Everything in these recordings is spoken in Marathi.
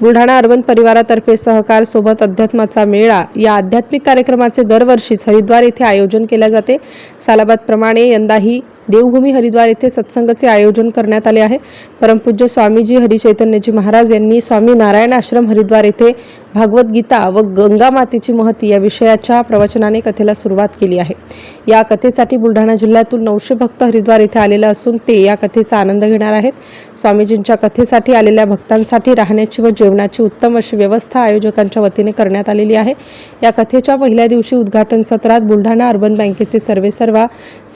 बुलढाणा अर्बन परिवारातर्फे सहकार सोबत अध्यात्माचा मेळा या आध्यात्मिक कार्यक्रमाचे दरवर्षीच हरिद्वार येथे आयोजन केले जाते. सालाबादप्रमाणे यंदाही देवभूमी हरिद्वार येथे सत्संगाचे आयोजन करण्यात आले आहे. परमपूज्य स्वामीजी हरिचैतन्यजी महाराज यांनी स्वामी नारायण आश्रम हरिद्वार येथे भगवद्गीता व गंगा मातेची महती या विषयाच्या प्रवचनाने कथेला सुरुवात केली आहे. या कथेसाठी बुलढाणा जिल्ह्यातून नऊशे भक्त हरिद्वार येथे आलेले असून ते या कथेचा आनंद घेणार आहेत. स्वामीजींच्या कथेसाठी आलेल्या भक्तांसाठी राहण्याची व जेवणाची उत्तम अशी व्यवस्था आयोजकांच्या वतीने करण्यात आलेली आहे. या कथेच्या पहिल्या दिवशी उद्घाटन सत्रात बुलढाणा अर्बन बँकेचे सर्वेसर्वा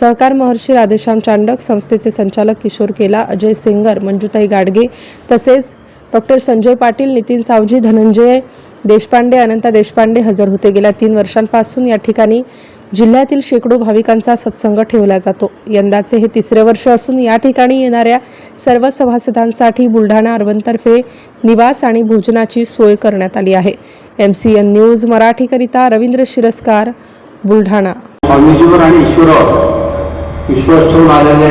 सहकार महर्षी राधे घनश्याम चांडक संस्थेचे संचालक किशोर केला अजय सिंगर मंजुताई गाडगे तसेच डॉक्टर संजय पाटील नितीन सावजी धनंजय देशपांडे अनंता देशपांडे हजर होते. गेल्या तीन वर्षांपासून या ठिकाणी जिल्ह्यातील शेकडो भाविकांचा सत्संग ठेवला जातो. यंदाचे हे तिसरे वर्ष असून या ठिकाणी येणाऱ्या सर्व सभासदांसाठी बुलढाणा अर्बनतर्फे निवास आणि भोजनाची सोय करण्यात आली आहे. एम सी एन न्यूज मराठीकरिता रवींद्र शिरस्कार बुलढाणा. आणि ईश्वरावर. विश्वास ठेवून आलेले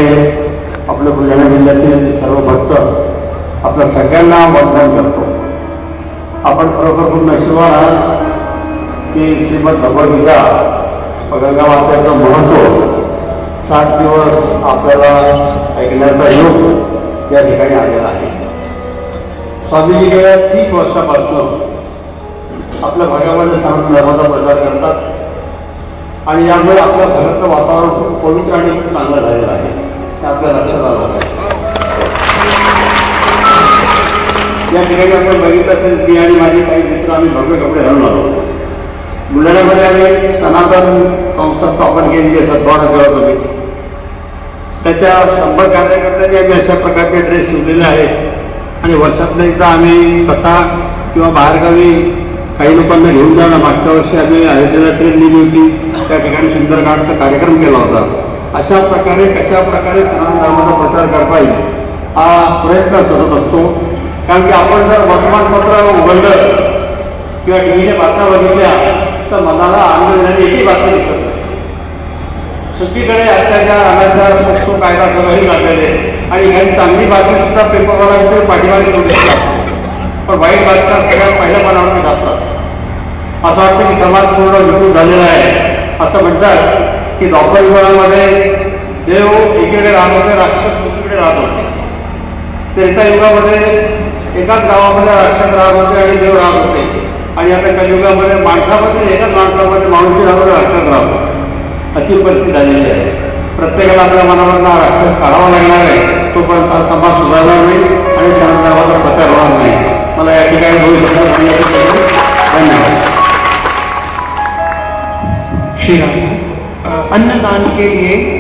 आपल्या बुलढाणा जिल्ह्यातील सर्व भक्त आपल्या सगळ्यांना वंदन करतो. आपण खरोखर खूप नशिबान आहात की श्रीमद भगवद्गीता गंगा मात्याचं महत्त्व सात दिवस आपल्याला ऐकण्याचा योग या ठिकाणी आलेला आहे. स्वामीजी गेल्या तीस वर्षापासून आपल्या भागामध्ये सांगून धर्माचा प्रचार करतात. आणि यामुळे आपल्या घरातलं वातावरण खूप पवित्र आणि खूप चांगलं झालेलं आहे. ते आपल्या लक्षात आलं आहे या ठिकाणी आपण बघितलं असेल मी आणि माझे काही मित्र आम्ही भव्य कपडे घालून आलो. बुलढाण्यामध्ये आम्ही सनातन संस्था स्थापन केलेली आहे सद्भावना सेवा समिती त्याच्या शंभर कार्यकर्त्यांनी आम्ही अशा प्रकारचे ड्रेस शिवलेले आहेत. आणि वर्षातनं एकदा आम्ही कथा किंवा बाहेरगावी काही लोकांना घेऊन जाणं मागच्या वर्षी आम्ही अयोध्या ट्रेन नेली होती. त्या ठिकाणी सुंदरकांडचा कार्यक्रम केला होता. अशा प्रकारे कशा प्रकारे सनातन प्रचार करता येईल हा प्रयत्न करत असतो. कारण की आपण जर वर्तमानपत्र उघडलं किंवा टी व्हीने बातम्या बघितल्या तर मनाला आनंद देणारी एकही बातमी दिसत नाही. सगळीकडे अत्याचार अनाचार पोक्सो कायदा सगळंही लागलेले आणि काही चांगली बातमी सुद्धा पेपरवाला पाठीमागे पण वाईट बातम्या सगळ्यात पहिल्या पानावर टाकतात असं वाटतं की समाज पूर्ण विकृत झालेला आहे. असं म्हणतात की द्वापर युगामध्ये देव एकीकडे राहत होते राक्षस दुसरीकडे राहत होते. त्रेता युगामध्ये एकाच गावामध्ये राक्षस राहत होते आणि देव राहत होते. आणि आता कलियुगामध्ये माणसामध्ये एकाच माणसामध्ये माणूस राहतो राक्षस राहतो अशी परिस्थिती झालेली आहे. प्रत्येकाला आपल्या मनावर राक्षस काढावा लागणार आहे. तोपर्यंत हा समाज सुधारणार नाही आणि सनातनाचा प्रचार होणार नाही. मला या ठिकाणी धन्यवाद. श्री राम अन्नदान के लिए